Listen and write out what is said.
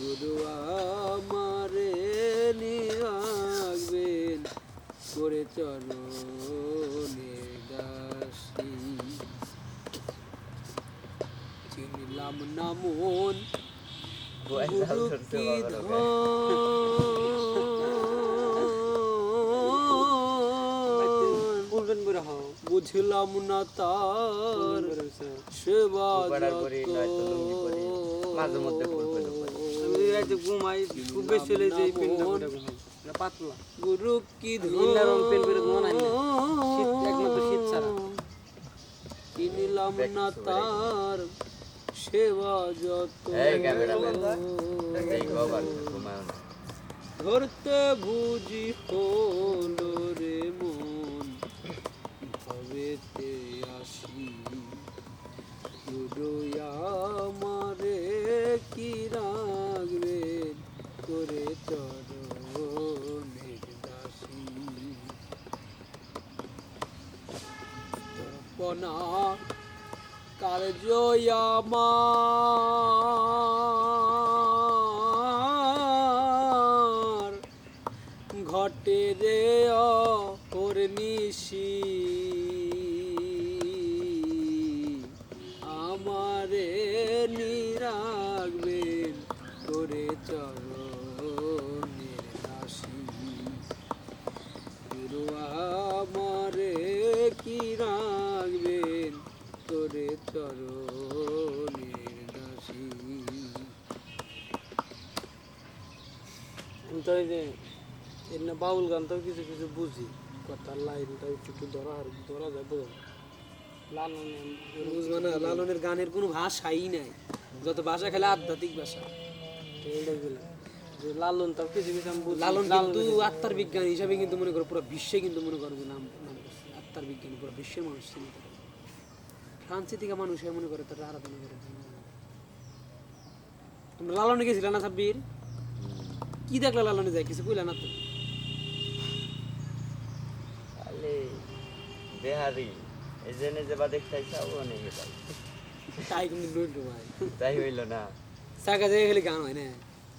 গুরু আমারে নিরাখবেন করে চরণে দাসী। চিনলাম না মন গুরু কি বুঝলাম না তার সেবা মাঝে মধ্যে ফুল পেলে পরি। আমি রাতে ঘুমাই খুব বেশি হলে যে এই পেনটা করে ঘুমাই এটা পাতলা। গুরু কি নীলা রং পেন করে ঘুমানো শীত একমাত্র শীত ছাড়া। কিনলাম না তার সেবা যত এই ক্যামেরাম্যান, এই বাবার ঘুমায় না। ধরতে বুঝি হলো রে মন ভবেতে আসি? আমারে কি রাখবে করে চরণের দাসী তপনা কার্য আমার। ঘটে তো এই যে এর না বাউল গান তো কিছু কিছু বুঝি। কথার লাইনটা একটু একটু ধরা আর ধরা যায় বোঝা? যায়। লালন বুঝব না লালনের গানের কোনো ভাষাই নাই। যত ভাষা খেলে আধ্যাত্মিক ভাষা। এইটাই বলে যে লালন কিছু কিছু আমি লালন কিন্তু আত্মার বিজ্ঞান হিসাবে কিন্তু মনে করো পুরো বিশ্বে কিন্তু মনে করো নাম নাম করছে। আত্মার বিজ্ঞানী পুরো বিশ্বের মানুষ করে ফ্রান্সে থেকে মানুষ মনে করে তারা আরাধনা করে। তোমরা লালনে গেছিলে না সাব্বির কি দেখলা লালনে যায় কিছু কইলা না তো? আলে বেহারি এই জন্য যে বা দেখতে চাও অনেক তাই কিন্তু নইল ভাই। তাই হইল না। চাকা জায়গায় খালি গান হয় না।